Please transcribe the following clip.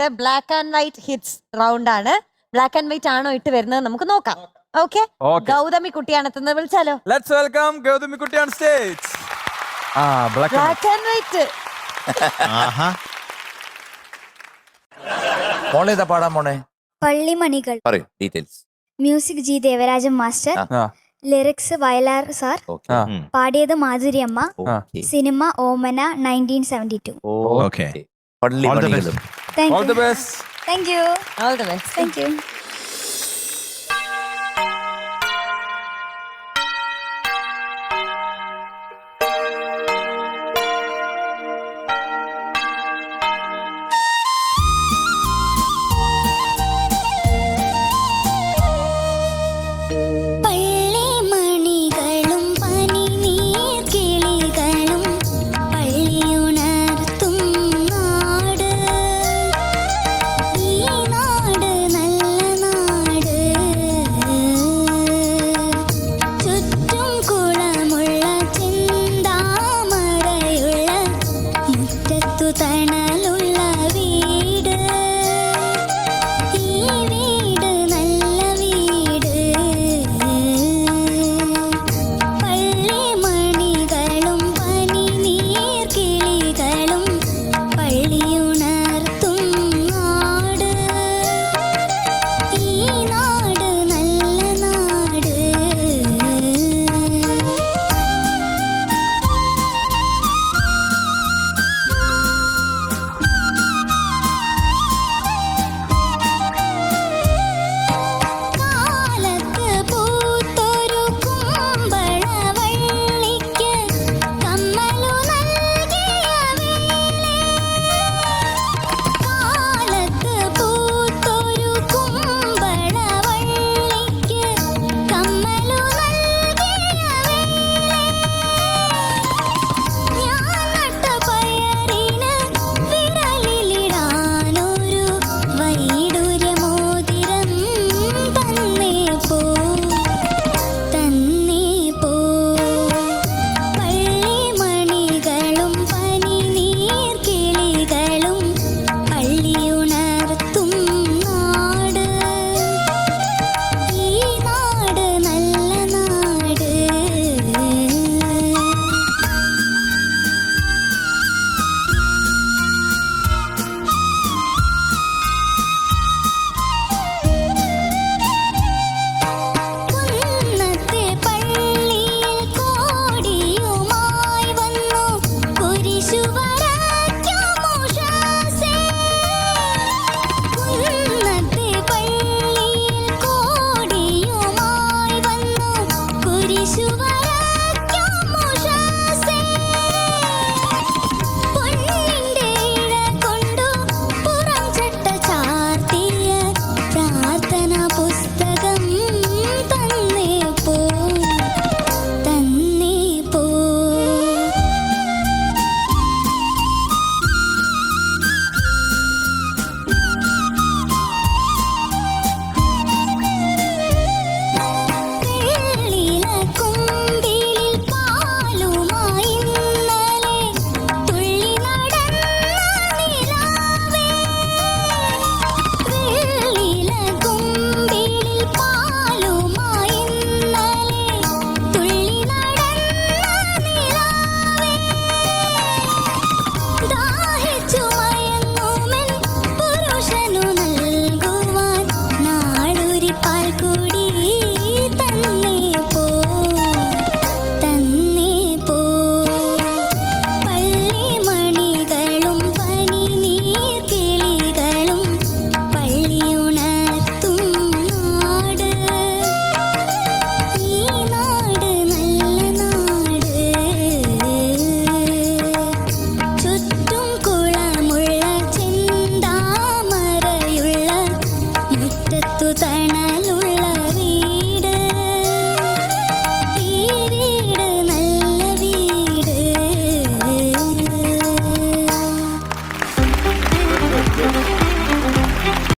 ആയിട്ട് black and white hits round ആണ്. Black and white ആണോ ഇട്ട് വരുന്നത് നമുക്ക് നോക്കാം. ഓക്കെ. ഗൗതമി കുട്ടിയാണ് എത്തുന്നത്. വിളിച്ചാലോ? ലെറ്റ്സ് വെൽക്കം ഗൗതമി കുട്ടി ഓൺ സ്റ്റേജ് ആ ബ്ലാക്ക് ആൻഡ് വൈറ്റ് ആഹാ. മോളെ ഏതാ പാടാൻ മോണെ പള്ളിമണികൾ പറയൂ details music G Devarajan master. ആ. Lyrics Vayalar sir. ഓക്കെ പാടിയത് മാധുരി അമ്മ. Cinema Omana nineteen seventy two Thank All you. the best. Thank you. All the best. Thank you.